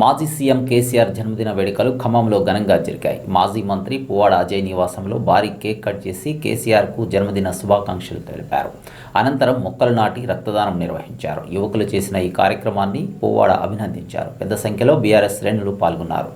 మాజీ సీఎం కేసీఆర్ జన్మదిన వేడుకలు ఖమ్మంలో ఘనంగా జరిగాయి. మాజీ మంత్రి పువ్వాడ అజయ్ నివాసంలో భారీ కేక్ కట్ చేసి కేసీఆర్కు జన్మదిన శుభాకాంక్షలు తెలిపారు. అనంతరం మొక్కలు నాటి రక్తదానం నిర్వహించారు. యువకులు చేసిన ఈ కార్యక్రమాన్ని పువ్వాడ అభినందించారు. పెద్ద సంఖ్యలో బీఆర్ఎస్ శ్రేణులు పాల్గొన్నారు.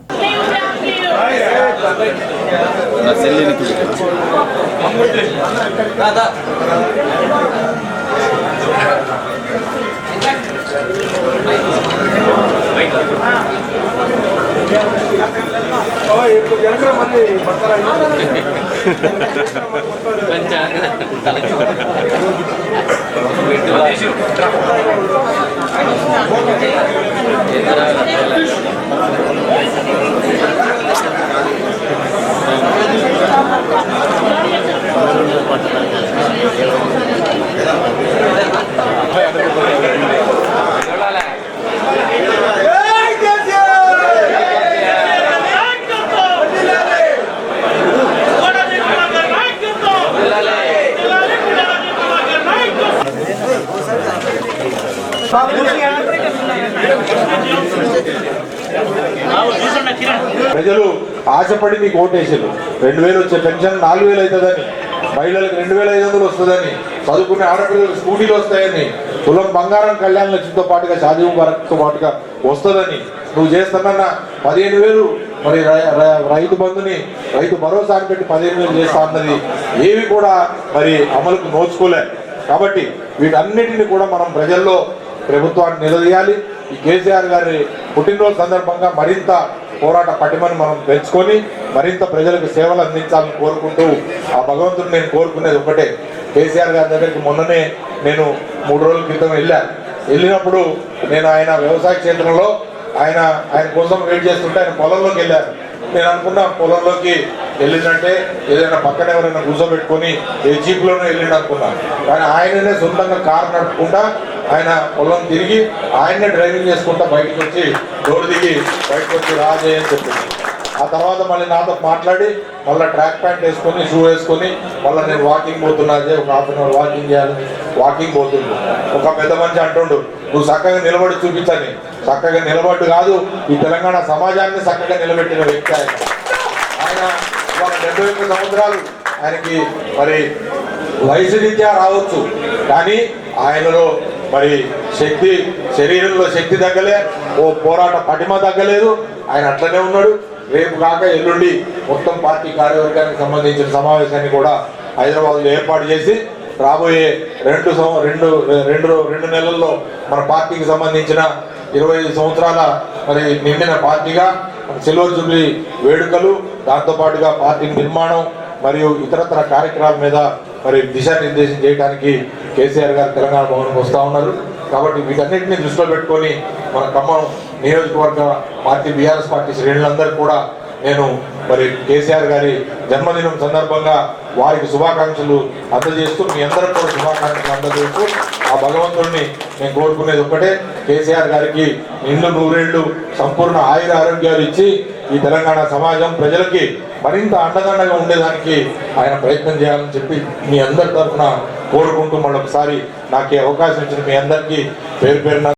Oh, itu yang kira mati, mati lagi. Hahaha. Hahaha. Hahaha. ప్రజలు ఆశపడి మీకు ఓటేసారు. రెండు వేలు వచ్చే పెన్షన్ నాలుగు వేలు అవుతుందని మహిళలకు రెండు వేల ఐదు వందలు వస్తుందని చదువుకునే ఆడపిల్లలకు స్కూటీలు వస్తాయని కులం బంగారం కళ్యాణ లక్ష్యంతో పాటుగా షాదీ వరకుతో పాటుగా వస్తుందని నువ్వు చేస్తున్న పదిహేను వేలు మరి రై- రైతు బంధుని రైతు భరోసా పెట్టి పదిహేను వేలు చేస్తా అన్నది ఏవి కూడా మరి అమలుకు నోచుకోలే. కాబట్టి వీటన్నిటిని కూడా మనం ప్రజల్లో ప్రభుత్వాన్ని నిలదీయాలి. ఈ కేసీఆర్ గారి పుట్టినరోజు సందర్భంగా మరింత పోరాట పటిమను మనం పెంచుకొని మరింత ప్రజలకు సేవలు అందించాలని కోరుకుంటూ ఆ భగవంతుడు నేను కోరుకునేది ఒకటే. కేసీఆర్ గారి దగ్గరికి మొన్ననే నేను మూడు రోజుల క్రితం వెళ్ళాను వెళ్ళినప్పుడు నేను ఆయన వ్యవసాయ క్షేత్రంలో ఆయన ఆయన కోసం వెయిట్ చేస్తుంటే ఆయన పొలంలోకి వెళ్ళారు. నేను అనుకున్నా పొలంలోకి వెళ్ళిందంటే ఏదైనా పక్కన ఎవరైనా కూర్చోబెట్టుకొని ఏ జీప్లోనే వెళ్ళిండు కానీ ఆయననే సొంతంగా కారు నడుపుకుంటా ఆయన పొలం తిరిగి ఆయన్నే డ్రైవింగ్ చేసుకుంటా బయటకు వచ్చి రోడ్డు దిగి బయటకు వచ్చి రాజే అని చెప్పింది. ఆ తర్వాత మళ్ళీ నాతో మాట్లాడి మళ్ళీ ట్రాక్ ప్యాంట్ వేసుకొని షూ వేసుకొని మళ్ళీ నేను వాకింగ్ పోతున్నా ఒక హాఫ్ అన్ అవర్ వాకింగ్ చేయాలి వాకింగ్ పోతుండు. ఒక పెద్ద మనిషి అంటుండు నువ్వు చక్కగా నిలబడి చూపించని చక్కగా నిలబడి కాదు ఈ తెలంగాణ సమాజాన్ని చక్కగా నిలబెట్టిన వ్యక్తి ఆయన. ఆయన ఇవాళ డెబ్బై ఒక్క సంవత్సరాలు ఆయనకి మరి వయసు రీత్యా రావచ్చు. కానీ ఆయనలో మరి శక్తి శరీరంలో శక్తి తగ్గలే ఓ పోరాట పటిమ తగ్గలేదు. ఆయన అట్లనే ఉన్నాడు. రేపు కాక ఎల్లుండి మొత్తం పార్టీ కార్యవర్గానికి సంబంధించిన సమావేశాన్ని కూడా హైదరాబాద్లో ఏర్పాటు చేసి రాబోయే రెండు రెండు రెండు రెండు నెలల్లో మన పార్టీకి సంబంధించిన ఇరవై ఐదు సంవత్సరాల మరి నిండిన పార్టీగా సిల్వర్ జూబ్లీ వేడుకలు దాంతోపాటుగా పార్టీ నిర్మాణం మరియు ఇతరత్ర కార్యక్రమాల మీద మరి దిశానిర్దేశం చేయడానికి కేసీఆర్ గారు తెలంగాణ భవన్కి వస్తూ ఉన్నారు. కాబట్టి వీటన్నిటిని దృష్టిలో పెట్టుకొని మన ఖమ్మం నియోజకవర్గ పార్టీ బీఆర్ఎస్ పార్టీ శ్రేణులందరూ కూడా నేను మరి కేసీఆర్ గారి జన్మదినం సందర్భంగా వారికి శుభాకాంక్షలు అందజేస్తూ మీ అందరికి కూడా శుభాకాంక్షలు అందజేస్తూ ఆ భగవంతుడిని నేను కోరుకునేది ఒక్కటే. కేసీఆర్ గారికి నిండు నూరేళ్ళు సంపూర్ణ ఆయుర ఆరోగ్యాలు ఇచ్చి ఈ తెలంగాణ సమాజం ప్రజలకి మరింత అండదండగా ఉండేదానికి ఆయన ప్రయత్నం చేయాలని చెప్పి మీ అందరి తరఫున కోరుకుంటూ మళ్ళొకసారి నాకు అవకాశం ఇచ్చిన మీ అందరికీ పేరు పేరున